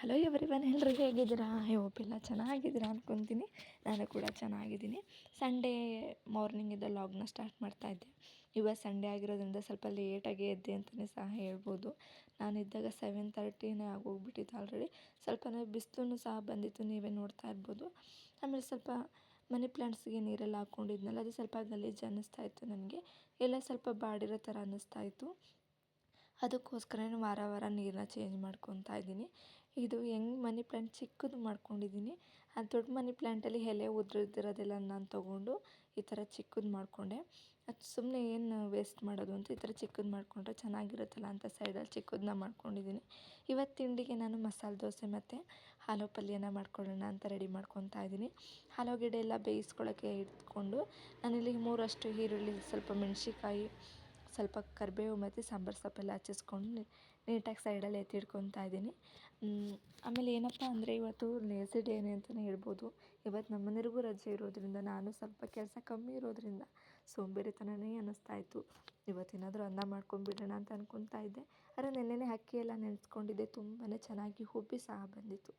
Hello everyone ಎಲ್ಲರೂ ಹೇಗಿದ್ದೀರಾ? I hope ಎಲ್ಲ ಚೆನ್ನಾಗಿದ್ದೀರಾ ಅಂದ್ಕೊತೀನಿ ನಾನು ಕೂಡ ಚೆನ್ನಾಗಿದ್ದೀನಿ. ಸಂಡೇ ಮಾರ್ನಿಂಗಿಂದ ಲಾಗ್ನ ಸ್ಟಾರ್ಟ್ ಮಾಡ್ತಾ ಇದ್ದೆ. ಇವಾಗ ಸಂಡೇ ಆಗಿರೋದ್ರಿಂದ ಸ್ವಲ್ಪ ಲೇಟಾಗಿ ಎದ್ದೆ ಅಂತಲೇ ಸಹ ಹೇಳ್ಬೋದು. ನಾನಿದ್ದಾಗ ಸೆವೆನ್ ತರ್ಟಿನೇ ಆಗೋಗ್ಬಿಟ್ಟಿತ್ತು ಆಲ್ರೆಡಿ ಸ್ವಲ್ಪ ಬಿಸಿಲೂ ಸಹ ಬಂದಿತ್ತು, ನೀವೇ ನೋಡ್ತಾ ಇರ್ಬೋದು. ಆಮೇಲೆ ಸ್ವಲ್ಪ ಮನಿ ಪ್ಲ್ಯಾಂಟ್ಸ್ಗೆ ನೀರೆಲ್ಲ ಹಾಕ್ಕೊಂಡಿದ್ನಲ್ಲ, ಅದು ಸ್ವಲ್ಪ ಗಲೀಜು ಅನ್ನಿಸ್ತಾ ಇತ್ತು ನನಗೆ. ಎಲ್ಲ ಸ್ವಲ್ಪ ಬಾಡಿರೋ ಥರ ಅನ್ನಿಸ್ತಾ ಇತ್ತು. ಅದಕ್ಕೋಸ್ಕರ ವಾರ ವಾರ ನೀರನ್ನ ಚೇಂಜ್ ಮಾಡ್ಕೊತಾ ಇದ್ದೀನಿ. ಇದು ಹೆಂಗೆ ಮನಿ ಪ್ಲ್ಯಾಂಟ್ ಚಿಕ್ಕದು ಮಾಡ್ಕೊಂಡಿದ್ದೀನಿ. ಆ ದೊಡ್ಡ ಮನಿ ಪ್ಲ್ಯಾಂಟಲ್ಲಿ ಎಲೆ ಉದುರಿದಿರೋದೆಲ್ಲ ನಾನು ತೊಗೊಂಡು ಈ ಥರ ಚಿಕ್ಕದು ಮಾಡಿಕೊಂಡೆ. ಅದು ಸುಮ್ಮನೆ ಏನು ವೇಸ್ಟ್ ಮಾಡೋದು ಅಂತ ಈ ಥರ ಚಿಕ್ಕದು ಮಾಡಿಕೊಂಡ್ರೆ ಚೆನ್ನಾಗಿರುತ್ತಲ್ಲ ಅಂತ ಸೈಡಲ್ಲಿ ಚಿಕ್ಕದನ್ನ ಮಾಡ್ಕೊಂಡಿದ್ದೀನಿ. ಇವತ್ತು ತಿಂಡಿಗೆ ನಾನು ಮಸಾಲೆ ದೋಸೆ ಮತ್ತು ಆಲೂ ಪಲ್ಯನ ಮಾಡ್ಕೊಳ್ಳೋಣ ಅಂತ ರೆಡಿ ಮಾಡ್ಕೊತಾ ಇದ್ದೀನಿ. ಆಲೂಗೆಡ್ಡೆ ಎಲ್ಲ ಬೇಯಿಸ್ಕೊಳ್ಳೋಕ್ಕೆ ಇಟ್ಕೊಂಡು ನಾನಿಲ್ಲಿ ಮೂರಷ್ಟು ಈರುಳ್ಳಿ, ಸ್ವಲ್ಪ ಮೆಣಸಿನ್ಕಾಯಿ, ಸ್ವಲ್ಪ ಕರಿಬೇವು ಮತ್ತು ಸಾಂಬಾರು ಸೊಪ್ಪೆಲ್ಲ ಹಚ್ಚಿಸ್ಕೊಂಡು ನೀಟಾಗಿ ಸೈಡಲ್ಲಿ ಎತ್ತಿಡ್ಕೊತಾ ಇದ್ದೀನಿ. ಆಮೇಲೆ ಏನಪ್ಪ ಅಂದರೆ ಇವತ್ತು ಲೇಸಿ ಡೇನೇ ಅಂತಲೇ ಹೇಳ್ಬೋದು. ಇವತ್ತು ನಮ್ಮ ಮನೆಯವ್ರಿಗೂ ರಜೆ ಇರೋದರಿಂದ, ನಾನು ಸ್ವಲ್ಪ ಕೆಲಸ ಕಮ್ಮಿ ಇರೋದರಿಂದ ಸೋಂಬೇರಿತನವೇ ಅನ್ನಿಸ್ತಾ ಇತ್ತು. ಇವತ್ತೇನಾದರೂ ಅನ್ನ ಮಾಡ್ಕೊಂಡ್ಬಿಡೋಣ ಅಂತ ಅಂದ್ಕೊತಾ ಇದ್ದೆ. ಆದರೆ ನೆನ್ನೆನೇ ಅಕ್ಕಿ ಎಲ್ಲ ನೆನೆಸ್ಕೊಂಡಿದ್ದೆ ತುಂಬಾ ಚೆನ್ನಾಗಿ ಉಬ್ಬಿ ಸಹ ಬಂದಿತ್ತು.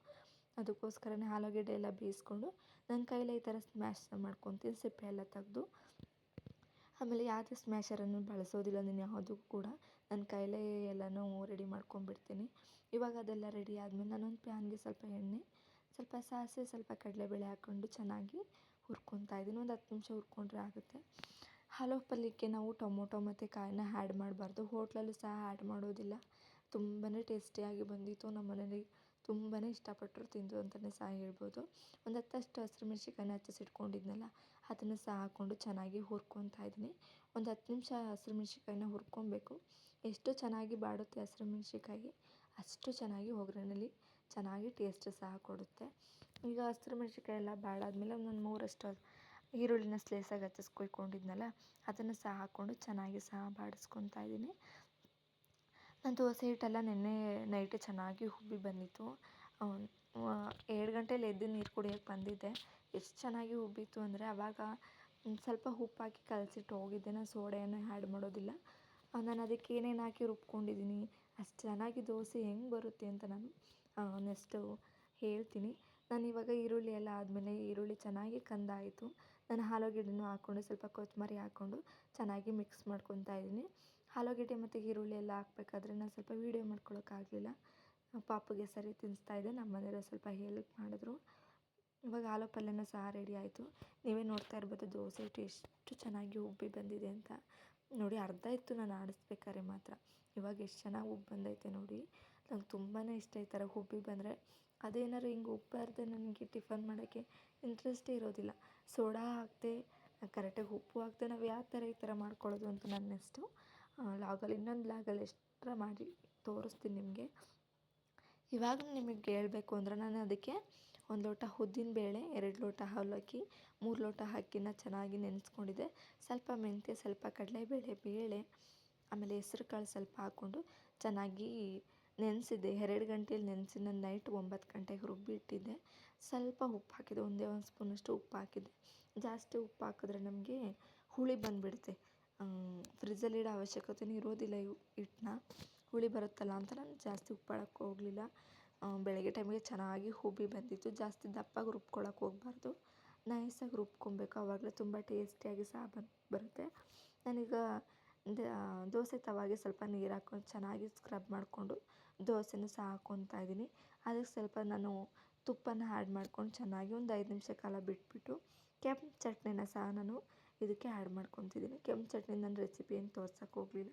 ಅದಕ್ಕೋಸ್ಕರನೇ ಆಲೂಗೆಡ್ಡೆ ಎಲ್ಲ ಬೇಯಿಸ್ಕೊಂಡು ನನ್ನ ಕೈಲೇ ಈ ಥರ ಸ್ಮ್ಯಾಶ್ ಮಾಡ್ಕೊತೀನಿ ಸಿಪ್ಪೆ ಎಲ್ಲ ತೆಗ್ದು ಆಮೇಲೆ ಯಾವುದೇ ಸ್ಮ್ಯಾಷರನ್ನು ಬಳಸೋದಿಲ್ಲ ನಾನು ಯಾವುದಕ್ಕೂ ಕೂಡ. ನನ್ನ ಕೈಲೇ ಎಲ್ಲನೂ ರೆಡಿ ಮಾಡ್ಕೊಂಡ್ಬಿಡ್ತೀನಿ. ಇವಾಗ ಅದೆಲ್ಲ ರೆಡಿ ಆದಮೇಲೆ ನಾನೊಂದು ಪ್ಯಾನ್ಗೆ ಸ್ವಲ್ಪ ಎಣ್ಣೆ, ಸ್ವಲ್ಪ ಸಾಸಿವೆ, ಸ್ವಲ್ಪ ಕಡಲೆಬೇಳೆ ಹಾಕ್ಕೊಂಡು ಚೆನ್ನಾಗಿ ಹುರ್ಕೊತಾ ಇದ್ದೀನಿ. ಒಂದು ಹತ್ತು ನಿಮಿಷ ಹುರ್ಕೊಂಡ್ರೆ ಆಗುತ್ತೆ. ಹಲೋ ಪಲ್ಯಕ್ಕೆ ನಾವು ಟೊಮೊಟೊ ಮತ್ತು ಕಾಯಿನ ಆ್ಯಡ್ ಮಾಡಬಾರ್ದು. ಹೋಟ್ಲಲ್ಲೂ ಸಹ ಆ್ಯಡ್ ಮಾಡೋದಿಲ್ಲ. ತುಂಬಾ ಟೇಸ್ಟಿಯಾಗಿ ಬಂದಿತ್ತು ನಮ್ಮ ಮನೇಲಿ ತುಂಬಾ ಇಷ್ಟಪಟ್ಟರು ತಿಂದರು ಅಂತಲೇ ಸಹ ಹೇಳ್ಬೋದು. ಒಂದು ಹತ್ತಷ್ಟು ಹಸಿರು ಮೆಣ್ಸಿನ್ಕಾಯಿನ ಹಚ್ಚಿಸಿಟ್ಕೊಂಡಿದ್ನಲ್ಲ ಅದನ್ನು ಸಹ ಹಾಕ್ಕೊಂಡು ಚೆನ್ನಾಗಿ ಹುರ್ಕೊತಾ ಇದ್ದೀನಿ. ಒಂದು ಹತ್ತು ನಿಮಿಷ ಹಸಿರು ಮೆಣ್ಸಿನ್ಕಾಯಿನ ಹುರ್ಕೊಬೇಕು. ಎಷ್ಟು ಚೆನ್ನಾಗಿ ಬಾಡುತ್ತೆ ಹಸಿರು ಮೆಣ್ಸಿಕಾಯಿ ಅಷ್ಟು ಚೆನ್ನಾಗಿ ಒಗ್ಗರಣೆಲಿ ಚೆನ್ನಾಗಿ ಟೇಸ್ಟ್ ಸಹ ಕೊಡುತ್ತೆ. ಈಗ ಹಸಿರು ಮೆಣ್ಸಿಕಾಯಿ ಎಲ್ಲ ಬಾಳಾದ್ಮೇಲೆ ಒಂದು ಮೂರಷ್ಟು ಈರುಳ್ಳಿನ ಸ್ಲೇಸಾಗಿ ಹಚ್ಚಿಸ್ಕೊಯ್ಕೊಂಡಿದ್ನಲ್ಲ, ಅದನ್ನು ಸಹ ಹಾಕ್ಕೊಂಡು ಚೆನ್ನಾಗಿ ಸಹ ಬಾಡಿಸ್ಕೊತಾ ಇದ್ದೀನಿ. ನಾನು ದೋಸೆ ಹಿಟ್ಟೆಲ್ಲ ನೆನ್ನೆ ನೈಟ್ ಚೆನ್ನಾಗಿ ಉಬ್ಬಿ ಬಂದಿತ್ತು. ಎರಡು ಗಂಟೇಲಿ ಎದ್ದು ನೀರು ಕುಡಿಯೋಕೆ ಬಂದಿದ್ದೆ. ಎಷ್ಟು ಚೆನ್ನಾಗಿ ಉಬ್ಬಿತ್ತು ಅಂದರೆ ಆವಾಗ ಸ್ವಲ್ಪ ಉಪ್ಪಾಕಿ ಕಲಸಿಟ್ಟು ಹೋಗಿದ್ದೆ. ನಾನು ಸೋಡಾ ಏನು ಆ್ಯಡ್ ಮಾಡೋದಿಲ್ಲ ನಾನು ಅದಕ್ಕೆ ಏನೇನು ಹಾಕಿ ರುಬ್ಕೊಂಡಿದ್ದೀನಿ ಅಷ್ಟು ಚೆನ್ನಾಗಿ ದೋಸೆ ಹೆಂಗೆ ಬರುತ್ತೆ ಅಂತ ನಾನು ನೆಕ್ಸ್ಟು ಹೇಳ್ತೀನಿ. ನಾನು ಇವಾಗ ಈರುಳ್ಳಿ ಎಲ್ಲ ಆದಮೇಲೆ ಈರುಳ್ಳಿ ಚೆನ್ನಾಗಿ ಕಂದಾಯಿತು. ನಾನು ಆಲೂಗೆಡ್ಡೆನೂ ಹಾಕ್ಕೊಂಡು ಸ್ವಲ್ಪ ಕೊತ್ತಂಬರಿ ಹಾಕ್ಕೊಂಡು ಚೆನ್ನಾಗಿ ಮಿಕ್ಸ್ ಮಾಡ್ಕೊತಾ ಇದ್ದೀನಿ ಆಲೂಗೆಡ್ಡೆ ಮತ್ತು ಈರುಳ್ಳಿ ಎಲ್ಲ ಹಾಕ್ಬೇಕಾದ್ರೆ ನಾನು ಸ್ವಲ್ಪ ವೀಡಿಯೋ ಮಾಡ್ಕೊಳ್ಳೋಕ್ಕಾಗಲಿಲ್ಲ. ಪಾಪುಗೆ ಸರಿ ತಿನ್ನಿಸ್ತಾ ಇದೆ. ನಮ್ಮ ಮನೆಯವ್ರು ಸ್ವಲ್ಪ ಹೆಲ್ಪ್ ಮಾಡಿದ್ರು. ಇವಾಗ ಆಲೂ ಪಲ್ಯನೂ ಸಹ ರೆಡಿ ಆಯಿತು. ನೀವೇ ನೋಡ್ತಾ ಇರ್ಬೋದು ದೋಸೆ ಹಿಟ್ಟು ಎಷ್ಟು ಚೆನ್ನಾಗಿ ಉಬ್ಬಿ ಬಂದಿದೆ ಅಂತ. ನೋಡಿ, ಅರ್ಧ ಇತ್ತು ನಾನು ಆಡಿಸ್ಬೇಕಾದ್ರೆ ಮಾತ್ರ. ಇವಾಗ ಎಷ್ಟು ಚೆನ್ನಾಗಿ ಉಬ್ಬಿ ಬಂದೈತೆ ನೋಡಿ. ನಂಗೆ ತುಂಬಾ ಇಷ್ಟ ಈ ಥರ ಉಬ್ಬಿ ಬಂದರೆ. ಅದೇನಾದ್ರು ಹಿಂಗೆ ಉಬ್ಬಾರ್ದೆ ನನಗೆ ಟಿಫನ್ ಮಾಡೋಕ್ಕೆ ಇಂಟ್ರೆಸ್ಟೇ ಇರೋದಿಲ್ಲ. ಸೋಡಾ ಹಾಕದೆ, ಕರೆಕ್ಟಾಗಿ ಉಪ್ಪು ಹಾಕದೆ ನಾವು ಯಾವ ಥರ ಈ ಥರ ಮಾಡ್ಕೊಳ್ಳೋದು ಅಂತ ನನ್ನ ನೆಕ್ಸ್ಟು ಲಾಗಲ್ಲಿ ಇನ್ನೊಂದು ಲಾಗಲ್ಲಿ ಎಷ್ಟರ ಮಾಡಿ ತೋರಿಸ್ತೀನಿ ನಿಮಗೆ. ಇವಾಗ ನಿಮಗೆ ಹೇಳಬೇಕು ಅಂದರೆ ನಾನು ಅದಕ್ಕೆ ಒಂದು ಲೋಟ ಉದ್ದಿನ ಬೇಳೆ, ಎರಡು ಲೋಟ ಅವಲಕ್ಕಿ ಮೂರು ಲೋಟ ಅಕ್ಕಿನ ಚೆನ್ನಾಗಿ ನೆನೆಸ್ಕೊಂಡಿದ್ದೆ ಸ್ವಲ್ಪ ಮೆಂತ್ಯ, ಸ್ವಲ್ಪ ಕಡಲೆಬೇಳೆ, ಬೇಳೆ, ಆಮೇಲೆ ಹೆಸ್ರು ಕಾಳು ಸ್ವಲ್ಪ ಹಾಕ್ಕೊಂಡು ಚೆನ್ನಾಗಿ ನೆನೆಸಿದ್ದೆ ಎರಡು ಗಂಟೆಯಲ್ಲಿ ನೆನೆಸಿ ನಾನು ನೈಟ್ ಒಂಬತ್ತು ಗಂಟೆಗೆ ರುಬ್ಬಿಟ್ಟಿದ್ದೆ ಸ್ವಲ್ಪ ಉಪ್ಪು ಹಾಕಿದ್ದೆ ಒಂದೇ ಒಂದು ಸ್ಪೂನಷ್ಟು ಉಪ್ಪು ಹಾಕಿದ್ದೆ ಜಾಸ್ತಿ ಉಪ್ಪು ಹಾಕಿದ್ರೆ ನಮಗೆ ಹುಳಿ ಬಂದುಬಿಡುತ್ತೆ. ಫ್ರಿಜ್ಜಲ್ಲಿ ಇಡೋ ಅವಶ್ಯಕತೆಯೂ ಇರೋದಿಲ್ಲ ಇವು ಹಿಟ್ಟನ್ನ. ಹುಳಿ ಬರುತ್ತಲ್ಲ ಅಂತ ನಾನು ಜಾಸ್ತಿ ಉಪ್ಪು ಹಾಳಕ್ಕೆ ಹೋಗಲಿಲ್ಲ ಬೆಳಗ್ಗೆ ಟೈಮಿಗೆ ಚೆನ್ನಾಗಿ ಉಬ್ಬಿ ಬಂದಿತ್ತು. ಜಾಸ್ತಿ ದಪ್ಪಗೆ ರುಬ್ಕೊಳ್ಳೋಕೆ ಹೋಗಬಾರ್ದು. ನೈಸಾಗಿ ರುಬ್ಕೊಬೇಕು. ಆವಾಗಲೇ ತುಂಬ ಟೇಸ್ಟಿಯಾಗಿ ಸಹ ಬರುತ್ತೆ. ನಾನೀಗ ದೋಸೆ ತವಾಗೆ ಸ್ವಲ್ಪ ನೀರು ಹಾಕ್ಕೊಂಡು ಚೆನ್ನಾಗಿ ಸ್ಕ್ರಬ್ ಮಾಡಿಕೊಂಡು ದೋಸೆನೂ ಸಹ ಹಾಕ್ಕೊತಾ ಇದ್ದೀನಿ. ಅದಕ್ಕೆ ಸ್ವಲ್ಪ ನಾನು ತುಪ್ಪನ ಆ್ಯಡ್ ಮಾಡ್ಕೊಂಡು ಚೆನ್ನಾಗಿ ಒಂದು ಐದು ನಿಮಿಷ ಕಾಲ ಬಿಟ್ಬಿಟ್ಟು, ಕೆಂಪು ಚಟ್ನಿನ ಸಹ ನಾನು ಇದಕ್ಕೆ ಆ್ಯಡ್ ಮಾಡ್ಕೊತಿದ್ದೀನಿ ಕೆಂಪು ಚಟ್ನಿ ನನ್ನ ರೆಸಿಪಿ ಏನು ತೋರ್ಸೋಕೆ ಹೋಗಲಿಲ್ಲ.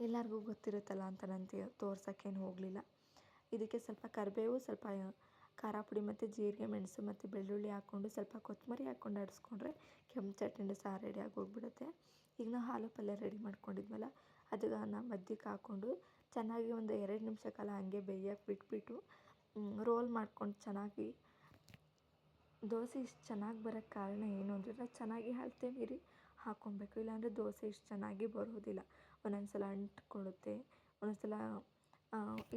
ಎಲ್ಲರಿಗೂ ಗೊತ್ತಿರುತ್ತಲ್ಲ ಅಂತ ನಾನು ತೋರ್ಸೋಕ್ಕೇನು ಹೋಗಲಿಲ್ಲ. ಇದಕ್ಕೆ ಸ್ವಲ್ಪ ಕರಿಬೇವು, ಸ್ವಲ್ಪ ಖಾರ ಪುಡಿ ಮತ್ತು ಜೀರಿಗೆ, ಮೆಣಸು ಮತ್ತು ಬೆಳ್ಳುಳ್ಳಿ ಹಾಕ್ಕೊಂಡು ಸ್ವಲ್ಪ ಕೊತ್ತಂಬರಿ ಹಾಕ್ಕೊಂಡು ಆಡಿಸ್ಕೊಂಡ್ರೆ ಕೆಂಪು ಚಟ್ನಿ ಸಹ ರೆಡಿಯಾಗಿ ಹೋಗ್ಬಿಡುತ್ತೆ. ಈಗ ನಾವು ಹಾಲು ಪಲ್ಯ ರೆಡಿ ಮಾಡ್ಕೊಂಡಿದ್ವಲ್ಲ ಅದನ್ನು ಮಧ್ಯಕ್ಕೆ ಹಾಕ್ಕೊಂಡು ಚೆನ್ನಾಗಿ ಒಂದು ಎರಡು ನಿಮಿಷ ಕಾಲ ಹಾಗೆ ಬೇಯಕ್ಕೆ ಬಿಟ್ಬಿಟ್ಟು ರೋಲ್ ಮಾಡ್ಕೊಂಡು ಚೆನ್ನಾಗಿ ದೋಸೆ ಇಷ್ಟು ಚೆನ್ನಾಗಿ ಬರೋಕ್ಕೆ ಕಾರಣ ಏನು ಅಂದರೆ ಚೆನ್ನಾಗಿ ಅಳತೆ ಮೀರಿ ಹಾಕ್ಕೊಬೇಕು ಇಲ್ಲಾಂದರೆ ದೋಸೆ ಇಷ್ಟು ಚೆನ್ನಾಗಿ ಬರೋದಿಲ್ಲ. ಒಂದೊಂದು ಸಲ ಅಂಟ್ಕೊಳ್ಳುತ್ತೆ ಒಂದೊಂದು ಸಲ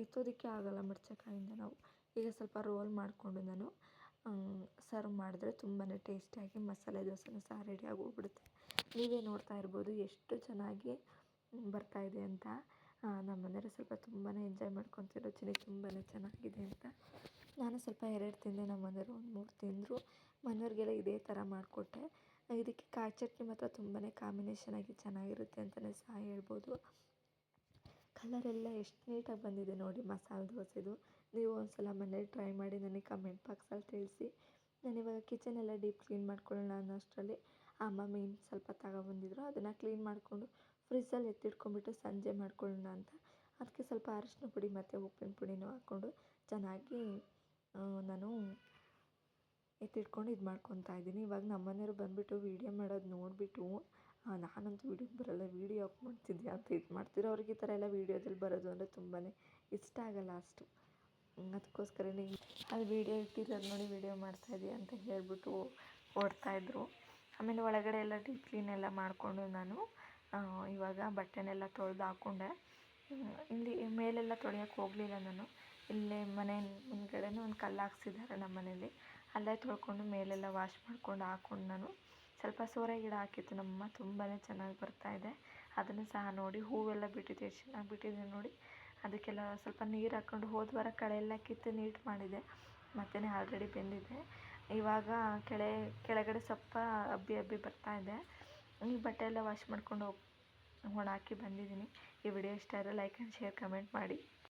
ಎತ್ತೋದಕ್ಕೆ ಆಗೋಲ್ಲ ಮಡ್ಚಕಾಯಿಂದ ನಾವು. ಈಗ ಸ್ವಲ್ಪ ರೋಲ್ ಮಾಡಿಕೊಂಡು ನಾನು ಸರ್ವ್ ಮಾಡಿದ್ರೆ ತುಂಬಾ ಟೇಸ್ಟಿಯಾಗಿ ಮಸಾಲೆ ದೋಸೆನೂ ಸಹ ರೆಡಿಯಾಗಿ ಹೋಗ್ಬಿಡುತ್ತೆ ನೀವೇ ನೋಡ್ತಾ ಇರ್ಬೋದು ಎಷ್ಟು ಚೆನ್ನಾಗಿ ಬರ್ತಾಯಿದೆ ಅಂತ. ನಮ್ಮ ಮನೆಯವರು ಸ್ವಲ್ಪ ತುಂಬಾ ಎಂಜಾಯ್ ಮಾಡ್ಕೊತಿದ್ರು ಚಿನ್ನಿ ತುಂಬಾ ಚೆನ್ನಾಗಿದೆ ಅಂತ. ನಾನು ಸ್ವಲ್ಪ ಎರಡು ತಿಂದೆ ನಮ್ಮ ಮನೆಯವರು ಒಂದು ಮೂರು ತಿಂದರು. ಮನೆಯವ್ರಿಗೆಲ್ಲ ಇದೇ ಥರ ಮಾಡಿಕೊಟ್ಟೆ. ಇದಕ್ಕೆ ಕಾಯಿ ಚಟ್ನಿ ಮಾತ್ರ ತುಂಬಾ ಕಾಂಬಿನೇಷನ್ ಆಗಿ ಚೆನ್ನಾಗಿರುತ್ತೆ ಅಂತಲೇ ಸಹ ಹೇಳ್ಬೋದು. ಕಲರೆಲ್ಲ ಎಷ್ಟು ನೀಟಾಗಿ ಬಂದಿದೆ ನೋಡಿ ಮಸಾಲೆ ದೋಸೆದು. ನೀವು ಒಂದು ಸಲ ಮನೇಲಿ ಟ್ರೈ ಮಾಡಿ ನನಗೆ ಕಮೆಂಟ್ ಬಾಕ್ಸಲ್ಲಿ ತಿಳಿಸಿ. ನಾನಿವಾಗ ಕಿಚನ್ ಎಲ್ಲ ಡೀಪ್ ಕ್ಲೀನ್ ಮಾಡ್ಕೊಳ್ಳೋಣ ಅನ್ನೋ ಅಷ್ಟರಲ್ಲಿ ಅಮ್ಮ ಮೀನು ಸ್ವಲ್ಪ ತಗೊಬಂದಿದ್ರು ಅದನ್ನು ಕ್ಲೀನ್ ಮಾಡಿಕೊಂಡು ಫ್ರಿಜ್ಜಲ್ಲಿ ಎತ್ತಿಟ್ಕೊಂಡ್ಬಿಟ್ಟು ಸಂಜೆ ಮಾಡ್ಕೊಳ್ಳೋಣ ಅಂತ. ಅದಕ್ಕೆ ಸ್ವಲ್ಪ ಅರಶಿನ ಪುಡಿ ಮತ್ತು ಉಪ್ಪಿನ ಪುಡಿನೂ ಹಾಕ್ಕೊಂಡು ಚೆನ್ನಾಗಿ ನಾನು ಎತ್ತಿಟ್ಕೊಂಡು ಇದು ಮಾಡ್ಕೊತಾ ಇದ್ದೀನಿ. ಇವಾಗ ನಮ್ಮ ಮನೆಯವ್ರು ಬಂದುಬಿಟ್ಟು ವೀಡಿಯೋ ಮಾಡೋದು ನೋಡಿಬಿಟ್ಟು ನಾನಂತೂ ವೀಡಿಯೋಗೆ ಬರೋಲ್ಲ ವೀಡಿಯೋ ಯಾಕೆ ಮಾಡ್ತಿದ್ಯಾ ಅಂತ ಇದು ಮಾಡ್ತಿರೋ ಅವ್ರಿಗೆ ಈ ಥರ ಎಲ್ಲ ವೀಡಿಯೋದಲ್ಲಿ ಬರೋದು ಅಂದರೆ ತುಂಬಾ ಇಷ್ಟ ಆಗಲ್ಲ ಅಷ್ಟು. ಅದಕ್ಕೋಸ್ಕರನೇ ಅಲ್ಲಿ ವೀಡಿಯೋ ಇಟ್ಟಿರೋದು ನೋಡಿ ವೀಡಿಯೋ ಮಾಡ್ತಾಯಿದ್ದೀಯ ಅಂತ ಹೇಳಿಬಿಟ್ಟು ಓಡ್ತಾಯಿದ್ರು ಆಮೇಲೆ ಒಳಗಡೆ ಎಲ್ಲ ಡೀಪ್ ಕ್ಲೀನ್ ಎಲ್ಲ ಮಾಡಿಕೊಂಡು ನಾನು ಇವಾಗ ಬಟ್ಟೆನೆಲ್ಲ ತೊಳೆದು ಹಾಕ್ಕೊಂಡೆ ಇಲ್ಲಿ ಮೇಲೆಲ್ಲ ತೊಳೆಯೋಕೆ ಹೋಗಲಿಲ್ಲ ನಾನು. ಇಲ್ಲೇ ಮನೆ ಮುಂದ್ಗಡೆನೇ ಒಂದು ಕಲ್ಲು ಹಾಕ್ಸಿದ್ದಾರೆ ನಮ್ಮ ಮನೇಲಿ. ಅಲ್ಲೇ ತೊಳ್ಕೊಂಡು ಮೇಲೆಲ್ಲ ವಾಶ್ ಮಾಡ್ಕೊಂಡು ಹಾಕ್ಕೊಂಡು ನಾನು ಸ್ವಲ್ಪ ಸೋರೆ ಗಿಡ ಹಾಕಿತ್ತು. ನಮ್ಮಮ್ಮ ತುಂಬಾ ಚೆನ್ನಾಗಿ ಇದೆ. ಅದನ್ನು ಸಹ ನೋಡಿ ಹೂವೆಲ್ಲ ಬಿಟ್ಟಿದೆ ಎಷ್ಟು ಚೆನ್ನಾಗಿ ಬಿಟ್ಟಿದೆ ನೋಡಿ. ಅದಕ್ಕೆಲ್ಲ ಸ್ವಲ್ಪ ನೀರು ಹಾಕ್ಕೊಂಡು ಹೋದ ವಾರ ಕಳೆ ಎಲ್ಲ ಕಿತ್ತು ನೀಟ್ ಮಾಡಿದೆ. ಮತ್ತೆ ಆಲ್ರೆಡಿ ಬೆಂದಿದೆ. ಇವಾಗ ಕೆಳೆ, ಕೆಳಗಡೆ ಸ್ವಲ್ಪ ಅಬ್ಬಿ ಅಬ್ಬಿ ಬರ್ತಾ ಇದೆ. ಈ ಬಟ್ಟೆ ಎಲ್ಲ ವಾಶ್ ಮಾಡ್ಕೊಂಡು ಹೋಗಿ ಒಣ ಹಾಕಿ ಬಂದಿದ್ದೀನಿ. ಈ ವಿಡಿಯೋ ಇಷ್ಟ ಆದರೆ ಲೈಕ್ ಆ್ಯಂಡ್ ಶೇರ್ ಕಮೆಂಟ್ ಮಾಡಿ.